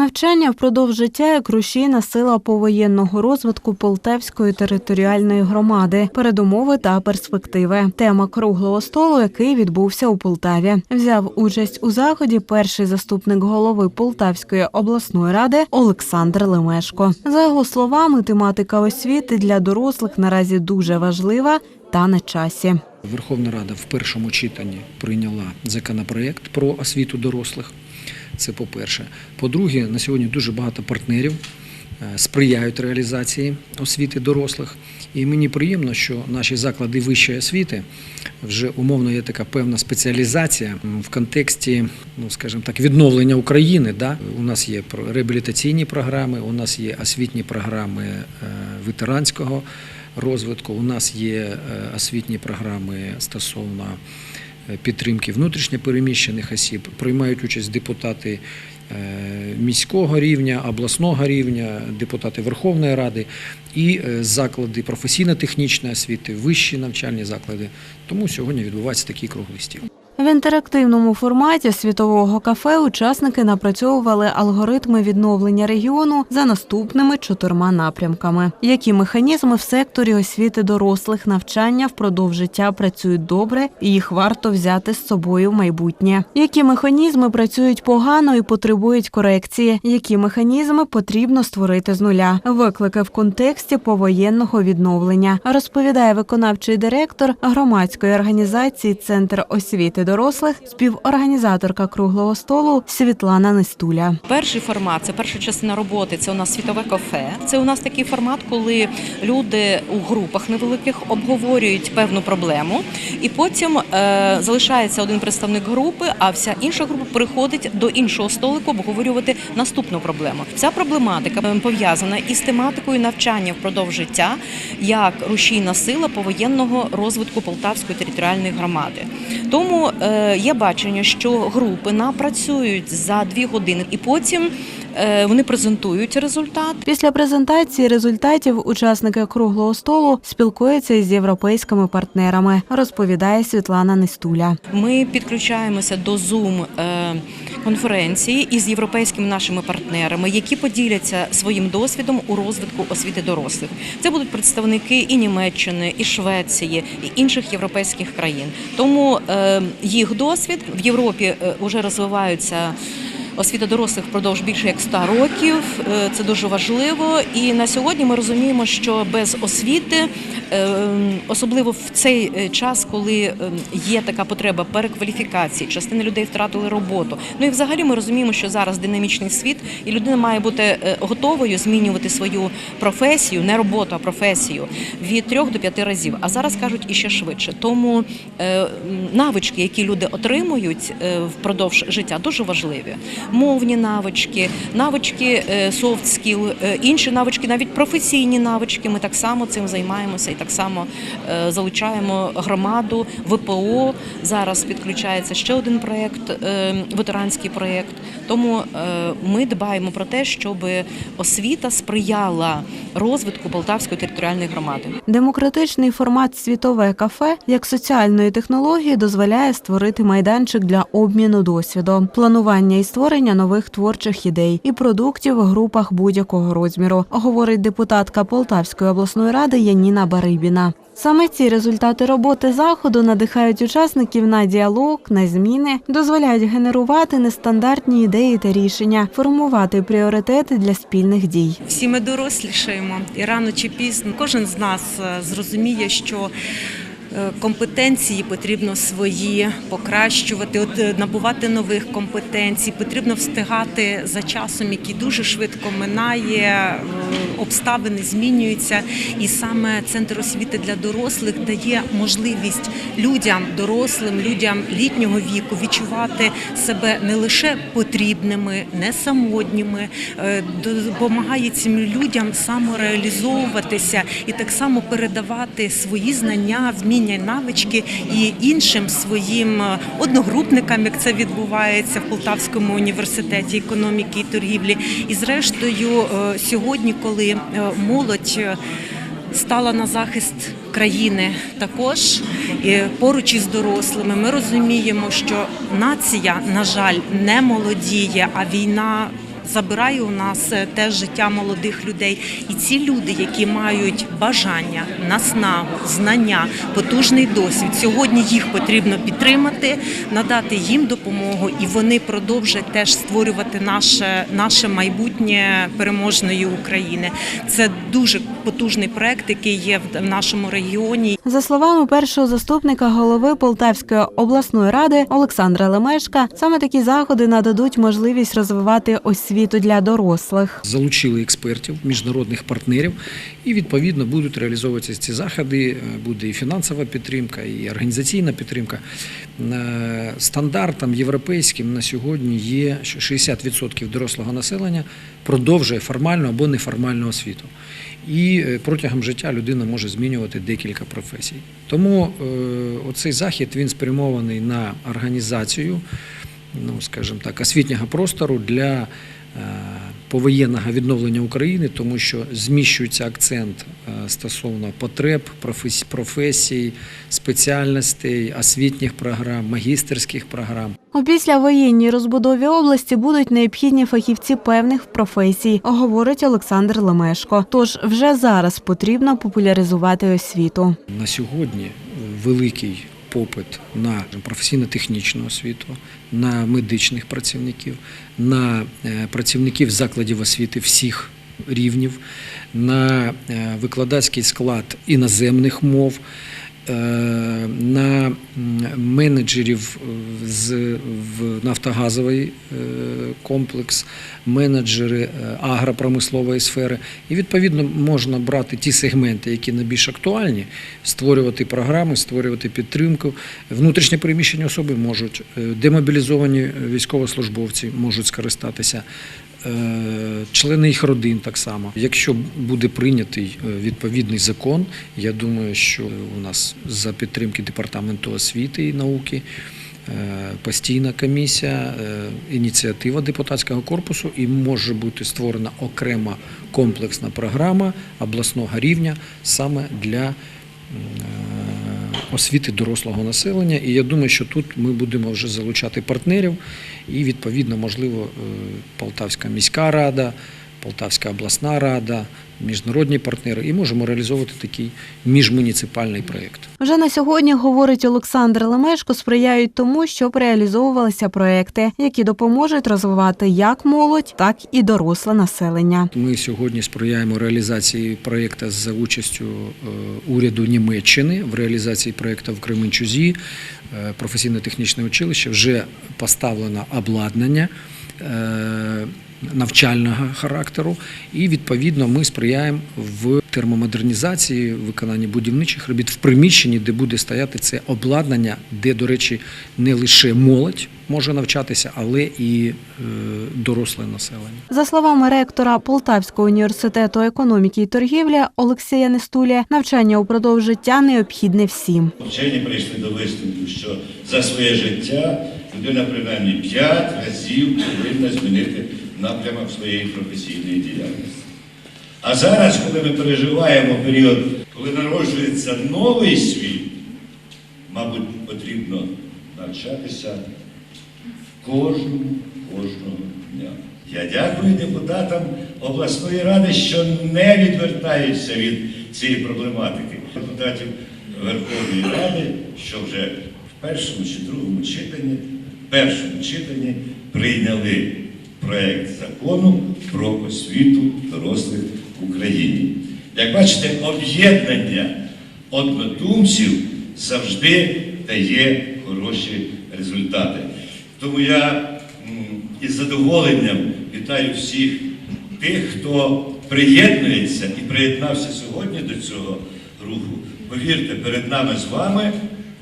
Навчання впродовж життя як рушійна сила повоєнного розвитку Полтавської територіальної громади, передумови та перспективи. Тема круглого столу, який відбувся у Полтаві, взяв участь у заході перший заступник голови Полтавської обласної ради Олександр Лемешко. За його словами, тематика освіти для дорослих наразі дуже важлива та на часі. Верховна Рада в першому читанні прийняла законопроект про освіту дорослих. Це по-перше. По-друге, на сьогодні дуже багато партнерів е, сприяють реалізації освіти дорослих. І мені приємно, що наші заклади вищої освіти вже умовно є така певна спеціалізація в контексті, ну скажімо так, відновлення України. Да? У нас є реабілітаційні програми, у нас є освітні програми е, ветеранського розвитку. У нас є е, освітні програми стосовно підтримки внутрішньопереміщених осіб. Приймають участь депутати е, міського рівня, обласного рівня, депутати Верховної Ради і е, заклади професійно-технічної освіти, вищі навчальні заклади. Тому сьогодні відбувається такий круглий стіл. В інтерактивному форматі світового кафе учасники напрацьовували алгоритми відновлення регіону за наступними чотирма напрямками. Які механізми в секторі освіти дорослих навчання впродовж життя працюють добре і їх варто взяти з собою в майбутнє? Які механізми працюють погано і потребують корекції? Які механізми потрібно створити з нуля? Виклики в контексті повоєнного відновлення розповідає виконавчий директор громадської організації Центр освіти дорослих, співорганізаторка круглого столу Світлана Нестуля. Перший формат це перша частина роботи. Це у нас світове кафе. Це у нас такий формат, коли люди у групах невеликих обговорюють певну проблему, і потім е, залишається один представник групи, а вся інша група приходить до іншого столику обговорювати наступну проблему. Ця проблематика е, пов'язана із тематикою навчання впродовж життя як рушійна сила повоєнного розвитку Полтавської територіальної громади. Тому є бачення, що групи напрацюють за дві години, і потім е, вони презентують результат. Після презентації результатів учасники круглого столу спілкуються із європейськими партнерами, розповідає Світлана Нестуля. Ми підключаємося до Zoom е, конференції із європейськими нашими партнерами, які поділяться своїм досвідом у розвитку освіти дорослих. Це будуть представники і Німеччини, і Швеції, і інших європейських країн. Тому е, їх досвід в Європі вже розвиваються. Освіта дорослих впродовж більше як 100 років. Е, Це дуже важливо. І на сьогодні ми розуміємо, що без освіти, е, особливо в цей е, час, коли е, є така потреба перекваліфікації, частина людей втратили роботу. Ну і взагалі ми розуміємо, що зараз динамічний світ, і людина має бути е, готовою змінювати свою професію, не роботу, а професію від трьох до п'яти разів. А зараз кажуть іще швидше. Тому навички, які люди отримують впродовж життя, дуже важливі. Мовні навички, навички е, soft skill, е, інші навички, навіть професійні навички. Ми так само цим займаємося і так само е, залучаємо громаду. ВПО зараз підключається ще один проєкт, е, ветеранський проєкт. Тому е, ми дбаємо про те, щоб освіта сприяла розвитку Полтавської територіальної громади. Демократичний формат світове кафе як соціальної технології дозволяє створити майданчик для обміну досвідом, планування і створення нових творчих ідей і продуктів у групах будь-якого розміру, говорить депутатка Полтавської обласної ради Яніна Барибіна. Саме ці результати роботи заходу надихають учасників на діалог, на зміни, дозволяють генерувати нестандартні ідеї та рішення, формувати пріоритети для спільних дій. Всі ми дорослішаємо, і рано чи пізно кожен з нас е, зрозуміє, що компетенції потрібно свої покращувати, от е, набувати нових компетенцій. Потрібно встигати за часом, який дуже швидко минає, е, обставини змінюються. І саме центр освіти для дорослих дає можливість людям, дорослим, людям літнього віку відчувати себе не лише потрібними, не самотніми, е, допомагає цим людям самореалізовуватися і так само передавати свої знання, вміння, навички і іншим своїм е, одногрупникам, як це відбувається в Полтавському університеті економіки і торгівлі. І зрештою, е, сьогодні, коли е, молодь стала на захист країни також і поруч із дорослими. Ми розуміємо, що нація, на жаль, не молодіє, а війна забирає у нас е, теж життя молодих людей. І ці люди, які мають бажання, наснагу, знання, потужний досвід, сьогодні їх потрібно підтримати, надати їм допомогу, і вони продовжать теж створювати наше, наше майбутнє переможної України. Це дуже потужний проект, який є в в нашому регіоні. За словами першого заступника голови Полтавської обласної ради Олександра Лемешка, саме такі заходи нададуть можливість розвивати освіту для дорослих. залучили експертів, міжнародних партнерів, і відповідно будуть реалізовуватися ці заходи. Е, Буде і фінансова підтримка, і організаційна підтримка. Е, Стандартом європейським на сьогодні є, що 60% дорослого населення продовжує формальну або неформальну освіту. І е, протягом життя людина може змінювати декілька професій. Тому оцей захід він спрямований на організацію ну, скажімо так, освітнього простору для повоєнного відновлення України, тому що зміщується акцент е, стосовно потреб, професій, професій, спеціальностей, освітніх програм, магістерських програм. У післявоєнній розбудові області будуть необхідні фахівці певних професій, говорить Олександр Лемешко. Тож вже зараз потрібно популяризувати освіту. На сьогодні великий попит на професійно-технічну освіту, на медичних працівників, на е, працівників закладів освіти всіх рівнів, на е, викладацький склад іноземних мов. Е, На менеджерів з в нафтогазовий е, комплекс, менеджери е, агропромислової сфери. І відповідно можна брати ті сегменти, які найбільш актуальні, створювати програми, створювати підтримку. Внутрішнє переміщення особи можуть, демобілізовані військовослужбовці можуть скористатися. Е, Члени їх родин так само. Якщо буде прийнятий е, відповідний закон, я думаю, що у нас за підтримки департаменту освіти і науки е, постійна комісія, ініціатива депутатського корпусу, і може бути створена окрема комплексна програма обласного рівня саме для освіти дорослого населення. І я думаю, що тут ми будемо вже залучати партнерів, і відповідно, можливо, е, Полтавська міська рада, Полтавська обласна рада, міжнародні партнери, і можемо реалізовувати такий міжмуніципальний проєкт. Вже на сьогодні, говорить Олександр Лемешко, сприяють тому, щоб реалізовувалися проекти, які допоможуть розвивати як молодь, так і доросле населення. Ми сьогодні сприяємо реалізації проєкту за участю е, уряду Німеччини в реалізації проєкту в Кременчузі. Е, Професійно-технічне училище вже поставлено обладнання. Навчального характеру, і відповідно ми сприяємо в термомодернізації, виконанні будівничих робіт в приміщенні, де буде стояти це обладнання, де, до речі, не лише молодь може навчатися, але і е, доросле населення. За словами ректора Полтавського університету економіки і торгівлі Олексія Нестулія, навчання упродовж життя необхідне всім. Вчені прийшли до висновку, що за своє життя людина принаймні п'ять разів повинна змінити напрямок своєї професійної діяльності. А зараз, коли ми переживаємо період, коли народжується новий світ, мабуть, потрібно навчатися кожному, кожного дня. Я дякую депутатам обласної ради, що не відвертаються від цієї проблематики. Депутатів Верховної Ради, що вже в першому чи другому читанні, в першому читанні прийняли проект закону про освіту дорослих в Україні. Як бачите, об'єднання однодумців завжди дає хороші результати. Тому я із задоволенням вітаю всіх тих, хто приєднується і приєднався сьогодні до цього руху. Повірте, перед нами з вами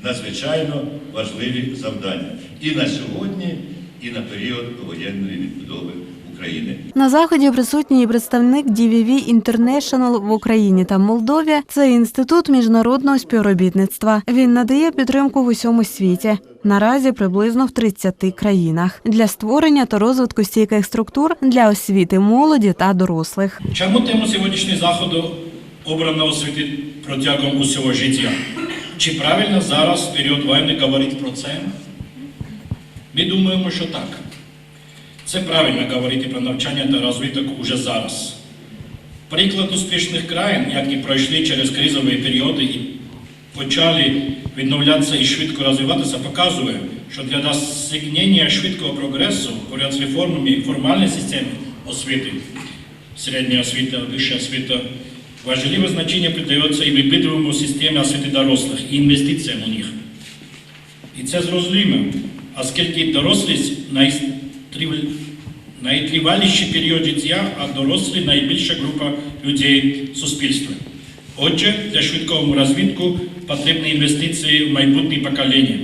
надзвичайно важливі завдання і на сьогодні, і на період воєнної відбудови України. На заході присутній і представник DVV International в Україні та Молдові. Це інститут міжнародного співробітництва. Він надає підтримку в усьому світі. Наразі приблизно в 30 країнах для створення та розвитку стійких структур для освіти молоді та дорослих. Чому тему сьогоднішнього заходу обрано освітити протягом усього життя? Чи правильно зараз, в період війни, говорити про це? Ми думаємо, що так. Це правильно говорити про навчання та розвиток уже зараз. Приклад успішних країн, які пройшли через кризові періоди і почали відновлятися і швидко розвиватися, показує, що для досягнення швидкого прогресу поряд з реформами формальної системи освіти, середня освіта, вища освіта, важливе значення придається і вибудовому системі освіти дорослих і інвестиціям у них. І це зрозуміло, оскільки дорослість найтриваліші період життя, а дорослі найбільша група людей в суспільстві. Отже, для швидкого розвитку потрібні інвестиції в майбутнє покоління,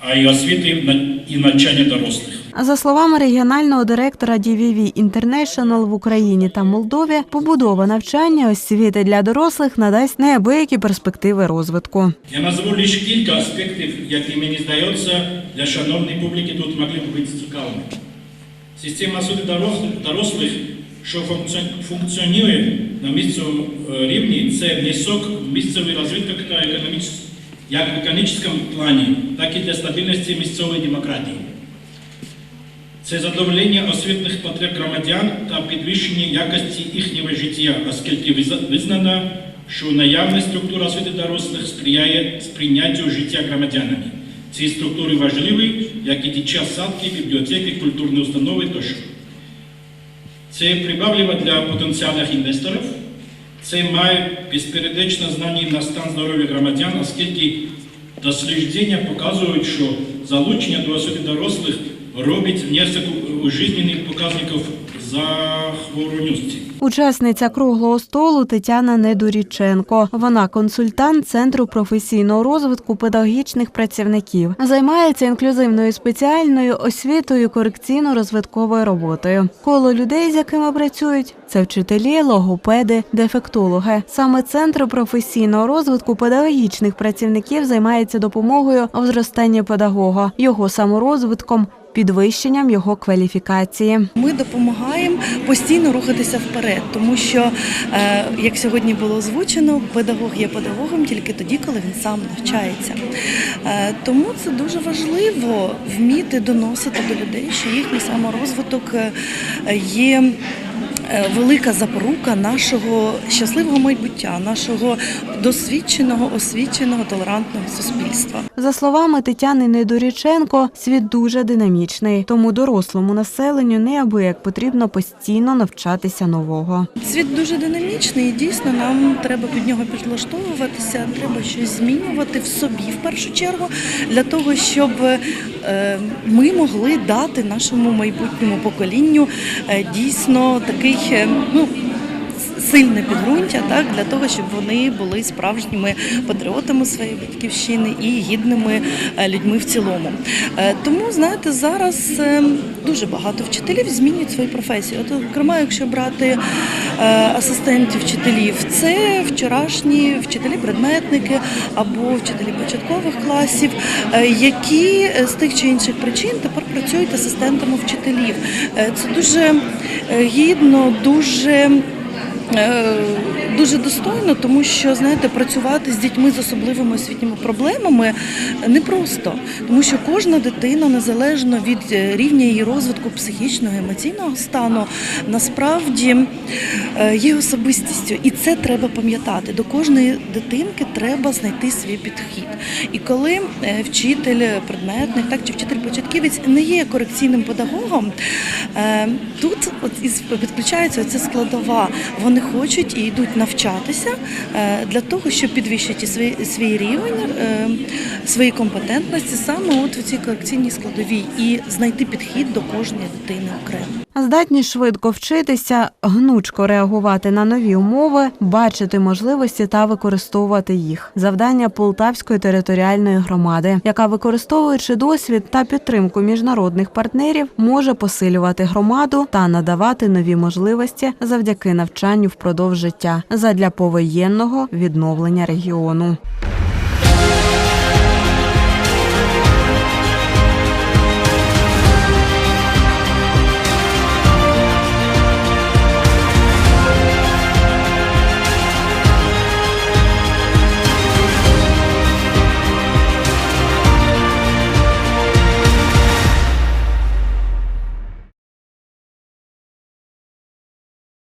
а й освіти і навчання дорослих. За словами регіонального директора DVV International в Україні та Молдові, побудова навчання освіти для дорослих надасть неабиякі перспективи розвитку. Я назву лише кілька аспектів, які мені здається, для шановної публіки тут могли б бути цікавими. Система освіти дорослих, що функціонує на місцевому е, рівні, це внесок в місцевий розвиток та економіч... як в економічному плані, так і для стабільності місцевої демократії. Це задоволення освітних потреб громадян та підвищення якості їхнього життя, оскільки визна- визнано, що наявність структур освіти дорослих сприяє сприйняттю життя громадянами. Ці структури важливі, як і дитячі садки, бібліотеки, культурні установи тощо. Це прибавливо для потенціальних інвесторів. Це має безпередочне знання на стан здоров'я громадян, оскільки дослідження показують, що залучення до освіти дорослих робить внесок у жизненних показників захворюваності. Учасниця круглого столу Тетяна Недоріченко. Вона консультант Центру професійного розвитку педагогічних працівників. Займається інклюзивною спеціальною освітою, корекційно-розвитковою роботою. Коло людей, з якими працюють, це вчителі, логопеди, дефектологи. Саме центр професійного розвитку педагогічних працівників займається допомогою в зростанні педагога, його саморозвитком. Підвищенням його кваліфікації. Ми допомагаємо постійно рухатися вперед, тому що, е, як сьогодні було озвучено, педагог є педагогом тільки тоді, коли він сам навчається. Е, Тому це дуже важливо вміти доносити до людей, що їхній саморозвиток е, є. Е, Велика запорука нашого щасливого майбуття, нашого досвідченого, освіченого, толерантного суспільства. За словами Тетяни Недоріченко, світ дуже динамічний, тому дорослому населенню неабияк потрібно постійно навчатися нового. Світ дуже динамічний, і дійсно нам треба під нього підлаштовуватися, треба щось змінювати в собі в першу чергу, для того, щоб е, ми могли дати нашому майбутньому поколінню е, дійсно такий е, ну. Сильне підґрунтя, так для того, щоб вони були справжніми патріотами своєї батьківщини і гідними е, людьми в цілому. Е, Тому знаєте, зараз е, дуже багато вчителів змінюють свої професії. От, зокрема, якщо брати асистентів вчителів, це вчорашні вчителі-предметники або вчителі початкових класів, які з тих чи інших причин тепер працюють асистентами вчителів. Це дуже гідно, дуже. Е, Дуже достойно, тому що знаєте, працювати з дітьми з особливими освітніми проблемами непросто, тому що кожна дитина, незалежно від е, рівня її розвитку психічного, емоційного стану, насправді е, є особистістю, і це треба пам'ятати. До кожної дитинки треба знайти свій підхід. І коли е, вчитель, предметник, так чи вчитель початківець не є корекційним педагогом, тут от із підключається ця складова. Вони хочуть і йдуть навчатися е, для того, щоб підвищити свій, свій рівень, е, свої компетентності саме от в цій колекційній складовій і знайти підхід до кожної дитини окремо. Здатність швидко вчитися, гнучко реагувати на нові умови, бачити можливості та використовувати їх. Завдання Полтавської територіальної громади, яка використовуючи досвід та підтримку міжнародних партнерів, може посилювати громаду та надавати нові можливості завдяки навчанню впродовж життя задля повоєнного відновлення регіону.